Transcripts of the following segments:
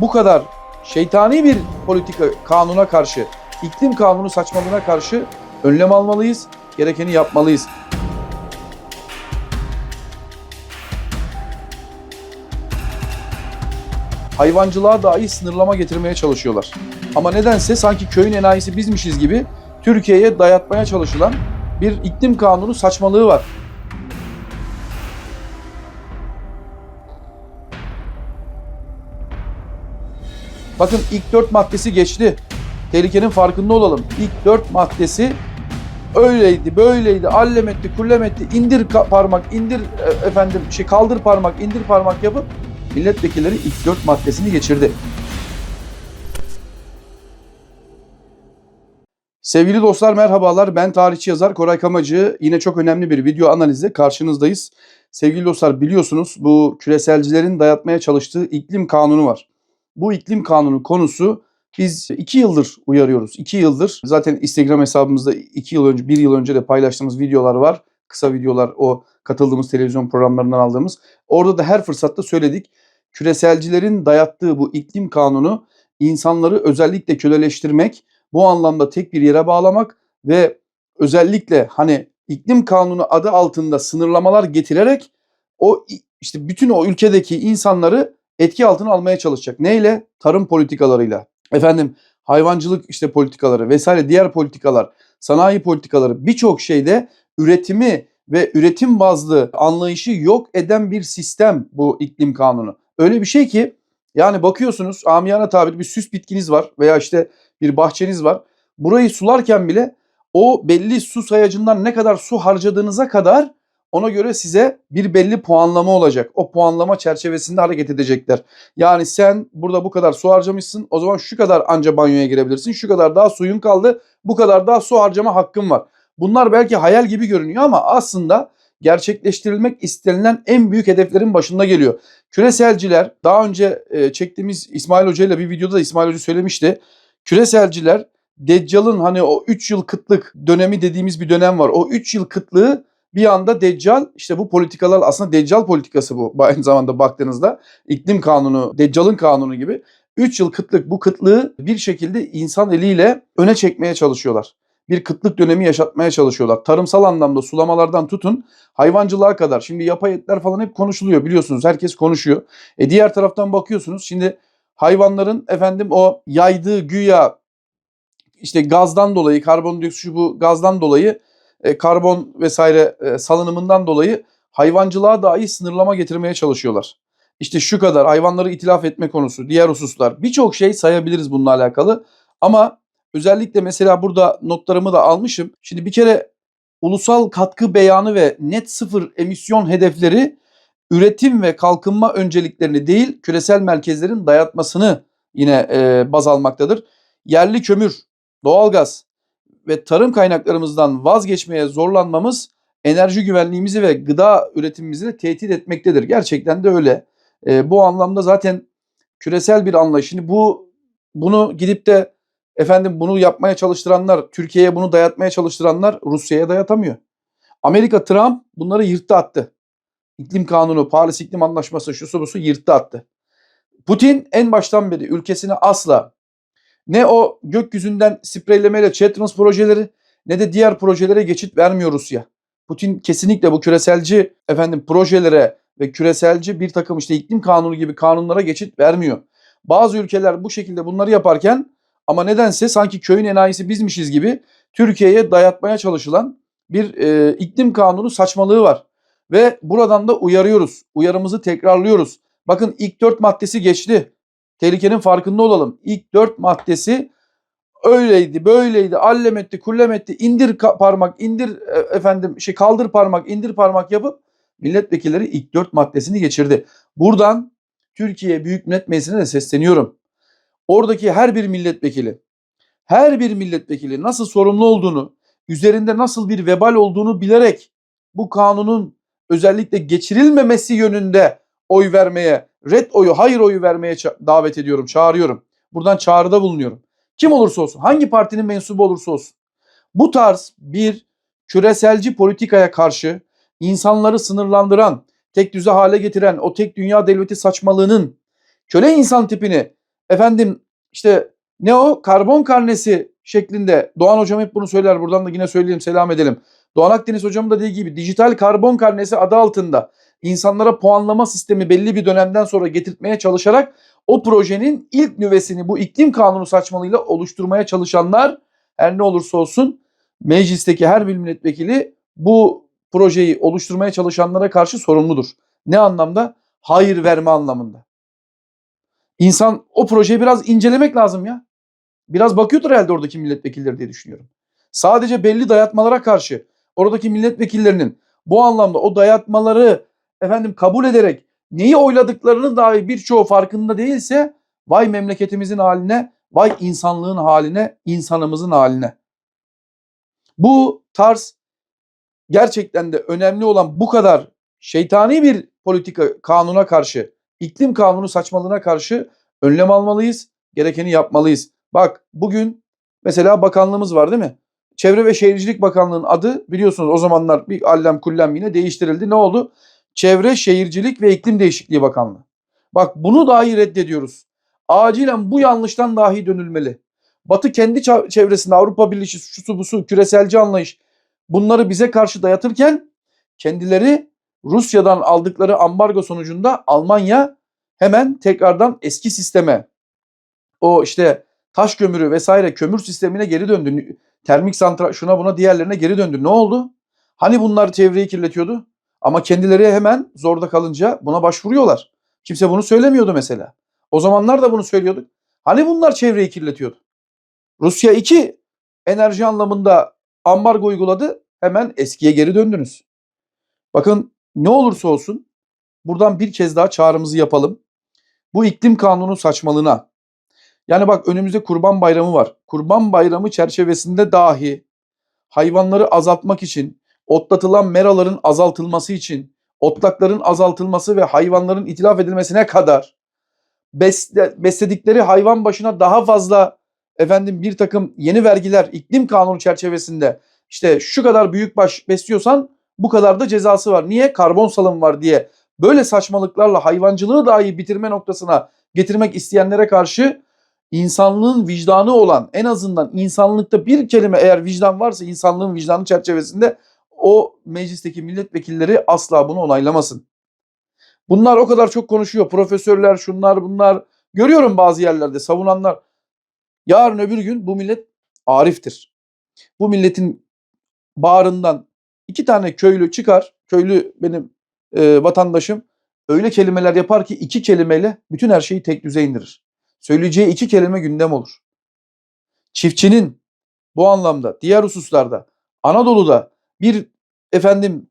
bu kadar şeytani bir politika kanuna karşı, iklim kanunu saçmalığına karşı önlem almalıyız, gerekeni yapmalıyız. Hayvancılığa dahi sınırlama getirmeye çalışıyorlar. Ama nedense sanki köyün enayisi bizmişiz gibi Türkiye'ye dayatmaya çalışılan bir iklim kanunu saçmalığı var. Bakın ilk dört maddesi geçti. Tehlikenin farkında olalım. İlk dört maddesi öyleydi, böyleydi, allem etti, kullem etti, indir parmak, indir e, efendim, şey kaldır parmak, indir parmak yapıp milletvekilleri ilk dört maddesini geçirdi. Sevgili dostlar merhabalar. Ben tarihçi yazar Koray Kamacı. Yine çok önemli bir video analizle karşınızdayız. Sevgili dostlar biliyorsunuz bu küreselcilerin dayatmaya çalıştığı iklim kanunu var. Bu iklim kanunu konusu biz iki yıldır uyarıyoruz. İki yıldır zaten Instagram hesabımızda iki yıl önce, bir yıl önce de paylaştığımız videolar var. Kısa videolar o katıldığımız televizyon programlarından aldığımız. Orada da her fırsatta söyledik. Küreselcilerin dayattığı bu iklim kanunu insanları özellikle köleleştirmek, bu anlamda tek bir yere bağlamak ve özellikle hani iklim kanunu adı altında sınırlamalar getirerek o işte bütün o ülkedeki insanları etki altına almaya çalışacak. Neyle? Tarım politikalarıyla. Efendim hayvancılık işte politikaları vesaire diğer politikalar, sanayi politikaları birçok şeyde üretimi ve üretim bazlı anlayışı yok eden bir sistem bu iklim kanunu. Öyle bir şey ki yani bakıyorsunuz amiyane tabiri bir süs bitkiniz var veya işte bir bahçeniz var. Burayı sularken bile o belli su sayacından ne kadar su harcadığınıza kadar ona göre size bir belli puanlama olacak. O puanlama çerçevesinde hareket edecekler. Yani sen burada bu kadar su harcamışsın. O zaman şu kadar anca banyoya girebilirsin. Şu kadar daha suyun kaldı. Bu kadar daha su harcama hakkın var. Bunlar belki hayal gibi görünüyor ama aslında gerçekleştirilmek istenilen en büyük hedeflerin başında geliyor. Küreselciler daha önce e, çektiğimiz İsmail Hoca ile bir videoda da İsmail Hoca söylemişti. Küreselciler Deccal'ın hani o 3 yıl kıtlık dönemi dediğimiz bir dönem var. O 3 yıl kıtlığı bir anda Deccal işte bu politikalar aslında Deccal politikası bu aynı zamanda baktığınızda iklim kanunu Deccal'ın kanunu gibi 3 yıl kıtlık bu kıtlığı bir şekilde insan eliyle öne çekmeye çalışıyorlar. Bir kıtlık dönemi yaşatmaya çalışıyorlar. Tarımsal anlamda sulamalardan tutun hayvancılığa kadar. Şimdi yapay etler falan hep konuşuluyor biliyorsunuz herkes konuşuyor. E diğer taraftan bakıyorsunuz şimdi hayvanların efendim o yaydığı güya işte gazdan dolayı karbondioksit bu gazdan dolayı e, karbon vesaire e, salınımından dolayı hayvancılığa dahi sınırlama getirmeye çalışıyorlar. İşte şu kadar hayvanları itilaf etme konusu, diğer hususlar birçok şey sayabiliriz bununla alakalı. Ama özellikle mesela burada notlarımı da almışım. Şimdi bir kere ulusal katkı beyanı ve net sıfır emisyon hedefleri üretim ve kalkınma önceliklerini değil küresel merkezlerin dayatmasını yine e, baz almaktadır. Yerli kömür, doğalgaz, ve tarım kaynaklarımızdan vazgeçmeye zorlanmamız enerji güvenliğimizi ve gıda üretimimizi de tehdit etmektedir. Gerçekten de öyle. E, bu anlamda zaten küresel bir anlayış. Şimdi bu bunu gidip de efendim bunu yapmaya çalıştıranlar, Türkiye'ye bunu dayatmaya çalıştıranlar Rusya'ya dayatamıyor. Amerika Trump bunları yırttı attı. İklim kanunu, Paris İklim Anlaşması, şusu busu yırttı attı. Putin en baştan beri ülkesine asla ne o gökyüzünden spreylemeyle Chatrans projeleri ne de diğer projelere geçit vermiyor Rusya. Putin kesinlikle bu küreselci efendim projelere ve küreselci bir takım işte iklim kanunu gibi kanunlara geçit vermiyor. Bazı ülkeler bu şekilde bunları yaparken ama nedense sanki köyün enayisi bizmişiz gibi Türkiye'ye dayatmaya çalışılan bir e, iklim kanunu saçmalığı var. Ve buradan da uyarıyoruz. Uyarımızı tekrarlıyoruz. Bakın ilk dört maddesi geçti. Tehlikenin farkında olalım. İlk dört maddesi öyleydi, böyleydi, allem etti, kullem etti, indir parmak, indir e, efendim şey kaldır parmak, indir parmak yapıp milletvekilleri ilk dört maddesini geçirdi. Buradan Türkiye Büyük Millet Meclisi'ne de sesleniyorum. Oradaki her bir milletvekili, her bir milletvekili nasıl sorumlu olduğunu, üzerinde nasıl bir vebal olduğunu bilerek bu kanunun özellikle geçirilmemesi yönünde oy vermeye, red oyu, hayır oyu vermeye davet ediyorum, çağırıyorum. Buradan çağrıda bulunuyorum. Kim olursa olsun, hangi partinin mensubu olursa olsun. Bu tarz bir küreselci politikaya karşı insanları sınırlandıran, tek düze hale getiren o tek dünya devleti saçmalığının köle insan tipini efendim işte ne o karbon karnesi şeklinde Doğan hocam hep bunu söyler buradan da yine söyleyelim selam edelim. Doğan Akdeniz hocamın da dediği gibi dijital karbon karnesi adı altında insanlara puanlama sistemi belli bir dönemden sonra getirtmeye çalışarak o projenin ilk nüvesini bu iklim kanunu saçmalığıyla oluşturmaya çalışanlar her ne olursa olsun meclisteki her bir milletvekili bu projeyi oluşturmaya çalışanlara karşı sorumludur. Ne anlamda? Hayır verme anlamında. İnsan o projeyi biraz incelemek lazım ya. Biraz bakıyordur herhalde oradaki milletvekilleri diye düşünüyorum. Sadece belli dayatmalara karşı oradaki milletvekillerinin bu anlamda o dayatmaları efendim kabul ederek neyi oyladıklarının dahi birçoğu farkında değilse vay memleketimizin haline, vay insanlığın haline, insanımızın haline. Bu tarz gerçekten de önemli olan bu kadar şeytani bir politika kanuna karşı, iklim kanunu saçmalığına karşı önlem almalıyız, gerekeni yapmalıyız. Bak bugün mesela bakanlığımız var değil mi? Çevre ve Şehircilik Bakanlığı'nın adı biliyorsunuz o zamanlar bir allem kullem yine değiştirildi. Ne oldu? Çevre, Şehircilik ve İklim Değişikliği Bakanlığı. Bak bunu dahi reddediyoruz. Acilen bu yanlıştan dahi dönülmeli. Batı kendi çevresinde Avrupa Birliği şusu busu küreselci anlayış bunları bize karşı dayatırken kendileri Rusya'dan aldıkları ambargo sonucunda Almanya hemen tekrardan eski sisteme o işte taş kömürü vesaire kömür sistemine geri döndü. Termik santral şuna buna diğerlerine geri döndü. Ne oldu? Hani bunlar çevreyi kirletiyordu? Ama kendileri hemen zorda kalınca buna başvuruyorlar. Kimse bunu söylemiyordu mesela. O zamanlar da bunu söylüyorduk. Hani bunlar çevreyi kirletiyordu? Rusya 2 enerji anlamında ambargo uyguladı. Hemen eskiye geri döndünüz. Bakın ne olursa olsun buradan bir kez daha çağrımızı yapalım. Bu iklim kanunu saçmalığına. Yani bak önümüzde Kurban Bayramı var. Kurban Bayramı çerçevesinde dahi hayvanları azaltmak için, otlatılan meraların azaltılması için, otlakların azaltılması ve hayvanların itilaf edilmesine kadar besle, besledikleri hayvan başına daha fazla efendim bir takım yeni vergiler iklim kanunu çerçevesinde işte şu kadar büyük baş besliyorsan bu kadar da cezası var. Niye? Karbon salımı var diye. Böyle saçmalıklarla hayvancılığı dahi bitirme noktasına getirmek isteyenlere karşı insanlığın vicdanı olan en azından insanlıkta bir kelime eğer vicdan varsa insanlığın vicdanı çerçevesinde o meclisteki milletvekilleri asla bunu onaylamasın. Bunlar o kadar çok konuşuyor. Profesörler, şunlar, bunlar. Görüyorum bazı yerlerde savunanlar. Yarın öbür gün bu millet ariftir. Bu milletin bağrından iki tane köylü çıkar. Köylü benim e, vatandaşım. Öyle kelimeler yapar ki iki kelimeyle bütün her şeyi tek düze indirir. Söyleyeceği iki kelime gündem olur. Çiftçinin bu anlamda diğer hususlarda Anadolu'da bir efendim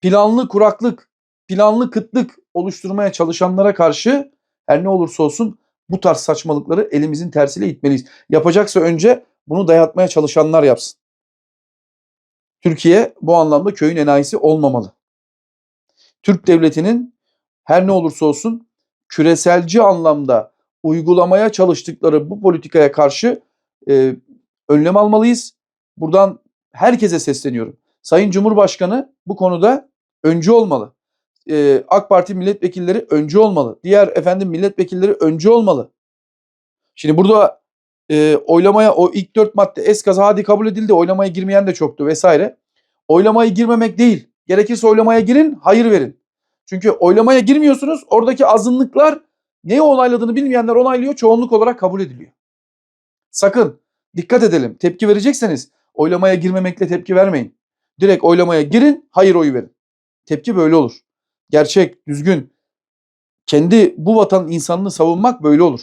planlı kuraklık, planlı kıtlık oluşturmaya çalışanlara karşı her ne olursa olsun bu tarz saçmalıkları elimizin tersiyle itmeliyiz. Yapacaksa önce bunu dayatmaya çalışanlar yapsın. Türkiye bu anlamda köyün enayisi olmamalı. Türk devletinin her ne olursa olsun küreselci anlamda uygulamaya çalıştıkları bu politikaya karşı e, önlem almalıyız. Buradan herkese sesleniyorum. Sayın Cumhurbaşkanı bu konuda öncü olmalı. Ee, AK Parti milletvekilleri öncü olmalı. Diğer efendim milletvekilleri öncü olmalı. Şimdi burada e, oylamaya o ilk dört madde eskaza hadi kabul edildi. Oylamaya girmeyen de çoktu vesaire. Oylamaya girmemek değil. Gerekirse oylamaya girin, hayır verin. Çünkü oylamaya girmiyorsunuz. Oradaki azınlıklar neyi onayladığını bilmeyenler onaylıyor. Çoğunluk olarak kabul ediliyor. Sakın dikkat edelim. Tepki verecekseniz oylamaya girmemekle tepki vermeyin. Direkt oylamaya girin, hayır oyu verin. Tepki böyle olur. Gerçek, düzgün, kendi bu vatanın insanını savunmak böyle olur.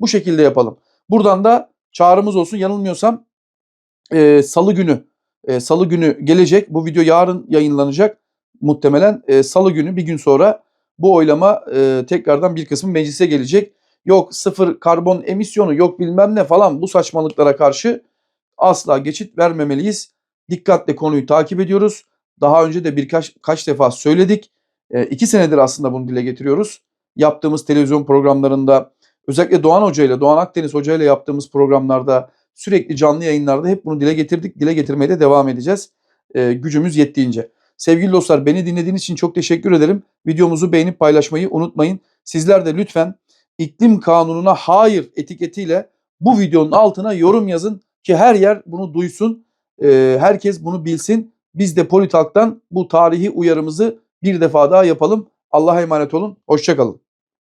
Bu şekilde yapalım. Buradan da çağrımız olsun. Yanılmıyorsam e, salı günü e, salı günü gelecek. Bu video yarın yayınlanacak. Muhtemelen e, salı günü bir gün sonra bu oylama e, tekrardan bir kısmı meclise gelecek. Yok sıfır karbon emisyonu yok bilmem ne falan bu saçmalıklara karşı asla geçit vermemeliyiz. Dikkatle konuyu takip ediyoruz. Daha önce de birkaç kaç defa söyledik. E, iki senedir aslında bunu dile getiriyoruz. Yaptığımız televizyon programlarında özellikle Doğan Hoca ile Doğan Akdeniz Hoca ile yaptığımız programlarda sürekli canlı yayınlarda hep bunu dile getirdik. Dile getirmeye de devam edeceğiz. E, gücümüz yettiğince. Sevgili dostlar beni dinlediğiniz için çok teşekkür ederim. Videomuzu beğenip paylaşmayı unutmayın. Sizler de lütfen iklim kanununa hayır etiketiyle bu videonun altına yorum yazın ki her yer bunu duysun. Ee, herkes bunu bilsin. Biz de Politalk'tan bu tarihi uyarımızı bir defa daha yapalım. Allah'a emanet olun. Hoşçakalın.